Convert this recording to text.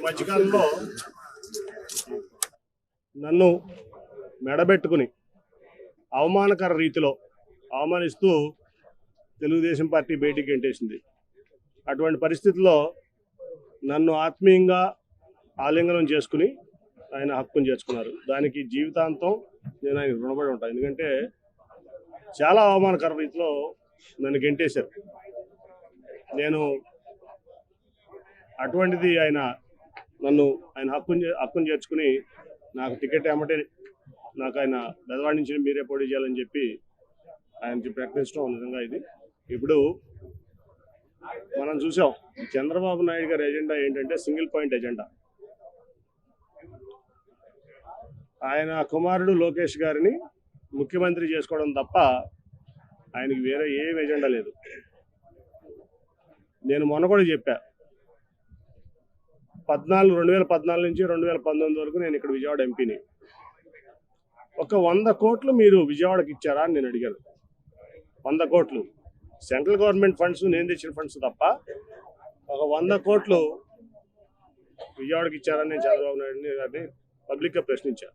ఈ మధ్యకాలంలో నన్ను మెడబెట్టుకుని అవమానకర రీతిలో అవమానిస్తూ తెలుగుదేశం పార్టీ బయటికి ఎంటేసింది అటువంటి పరిస్థితుల్లో నన్ను ఆత్మీయంగా ఆలింగనం చేసుకుని ఆయన హక్కును చేర్చుకున్నారు. దానికి జీవితాంతం నేను ఆయన రుణపడి ఉంటాను ఎందుకంటే చాలా అవమానకర రీతిలో నన్ను గెంటేశారు. నేను అటువంటిది ఆయన నన్ను ఆయన హక్కును హక్కును చేర్చుకుని నాకు టికెట్ ఏమంటే నాకు ఆయన బెదవాడి నుంచి మీరే పోటీ చేయాలని చెప్పి ఆయనకి ప్రకటించడం నిజంగా ఇది. ఇప్పుడు మనం చూసాం చంద్రబాబు నాయుడు గారి ఎజెండా ఏంటంటే సింగిల్ పాయింట్ ఎజెండా. ఆయన కుమారుడు లోకేష్ గారిని ముఖ్యమంత్రి చేసుకోవడం తప్ప ఆయనకి వేరే ఏం ఎజెండా లేదు. నేను మొన్న కూడా చెప్పా పద్నాలుగు రెండు వేల పద్నాలుగు నుంచి రెండు వేల పంతొమ్మిది వరకు నేను ఇక్కడ విజయవాడ ఎంపీని. ఒక వంద కోట్లు మీరు విజయవాడకి ఇచ్చారా అని నేను అడిగాను. వంద కోట్లు. సెంట్రల్ గవర్నమెంట్ ఫండ్స్ నేను తెచ్చిన ఫండ్స్ తప్ప ఒక వంద కోట్లు విజయవాడకి ఇచ్చారని నేను చంద్రబాబు నాయుడు గారిని పబ్లిక్గా ప్రశ్నించాను